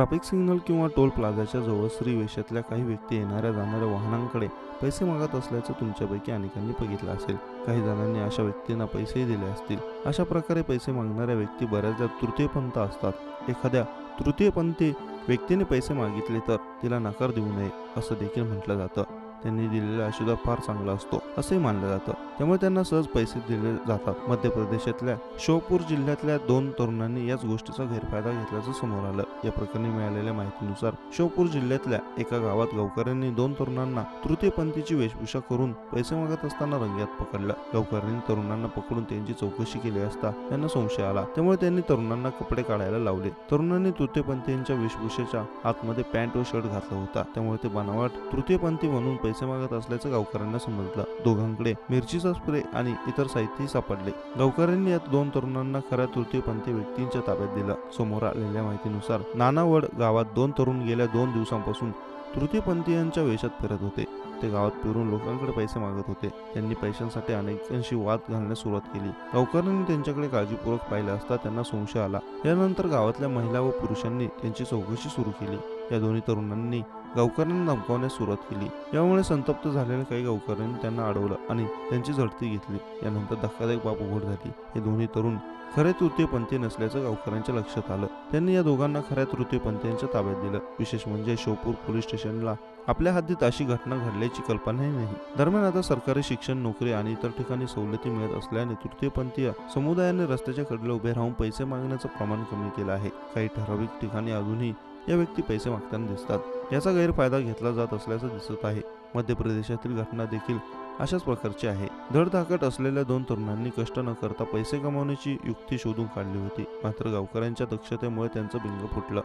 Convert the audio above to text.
Traffic signal किंवा toll प्लाझाच्या जवळ श्री वेशातल्या काही व्यक्ती येणाऱ्या जाणाऱ्या वाहनांकडे पैसे मागत असल्याचं तुमच्यापैकी अनेकांनी बघितलं असेल. काही जणांनी अशा व्यक्तींना पैसेही दिले असतील. अशा प्रकारे पैसे मागणाऱ्या व्यक्ती बऱ्याचदा तृतीयपंथ असतात. एखाद्या तृतीयपंथी व्यक्तीने पैसे मागितले तर तिला नकार देऊ नये असं देखील म्हटलं जातं. त्यांनी दिलेला आशीर्वाद फार चांगला असतो असंही मानलं जातं. त्यामुळे त्यांना सहज पैसे दिले जातात. मध्य प्रदेशातल्या शोपूर जिल्ह्यातल्या दोन तरुणांनी याच गोष्टीचा गैरफायदा घेतल्याचं समोर आलं. या प्रकरणी मिळालेल्या माहितीनुसार शोपूर जिल्ह्यातल्या एका गावात गावकऱ्यांनी दोन तरुणांना तृतीयपंथीची वेशभूषा करून पैसे मागत असताना रंग्यात पकडलं. गावकऱ्यांनी तरुणांना पकडून त्यांची चौकशी केली असता त्यांना संशय आला. त्यामुळे त्यांनी तरुणांना कपडे काढायला लावले. तरुणांनी तृतीयपंथींच्या वेशभूषेच्या आतमध्ये पॅन्ट व शर्ट घातला होता. त्यामुळे ते बनावट तृतीयपंथी म्हणून पैसे मागत असल्याचं गावकऱ्यांना समजलं. दोघांकडे मिरचीचा स्प्रे आणि इतर साहित्यही सापडले. गावकऱ्यांनी या दोन तरुणांना खऱ्या तृतीयपंथी व्यक्तींच्या ताब्यात दिलं. समोर आलेल्या माहितीनुसार नानावड गावात दोन तरुण गेल्या दोन दिवसांपासून तृतीयपंथीयांच्या वेशात फिरत होते. ते गावात फिरून लोकांकडे पैसे मागत होते. त्यांनी पैशांसाठी अनेकांशी वाद घालण्यास सुरुवात केली. गावकऱ्यांनी त्यांच्याकडे काळजीपूर्वक पाहिले असता त्यांना संशय आला. यानंतर गावातल्या महिला व पुरुषांनी त्यांची चौकशी सुरू केली. या दोन्ही तरुणांनी गावकऱ्यांना धमकावण्यास सुरुवात केली. यामुळे संतप्त झालेल्या काही गावकऱ्यांनी त्यांना अडवलं आणि त्यांची झडती घेतली. यानंतर धक्कादायक बाब उघड झाली. हे दोन्ही तरुण खरे तृतीयपंथी नसल्याचं गावकऱ्यांच्या लक्षात आलं. त्यांनी या दोघांना खऱ्या तृतीयपंथीयांच्या ताब्यात दिलं. विशेष म्हणजे शोपूर पोलीस स्टेशनला आपल्या हद्दीत अशी घटना घडल्याची कल्पनाही नाही. दरम्यान आता सरकारी शिक्षण नोकरी आणि इतर ठिकाणी सवलती मिळत असल्याने तृतीयपंथीय समुदायाने रस्त्याच्या कडेला उभे राहून पैसे मागण्याचं प्रमाण कमी केलं आहे. काही ठराविक ठिकाणी अजूनही या व्यक्ती पैसे मागताना दिसतात. याचा गैरफायदा घेतला जात असल्याचं दिसत आहे. मध्य प्रदेशातील घटना देखील अशाच प्रकारची आहे. धडधाकट असलेल्या दोन तरुणांनी कष्ट न करता पैसे कमावण्याची युक्ती शोधून काढली होती. मात्र गावकऱ्यांच्या दक्षतेमुळे त्यांचं बिंग फुटलं.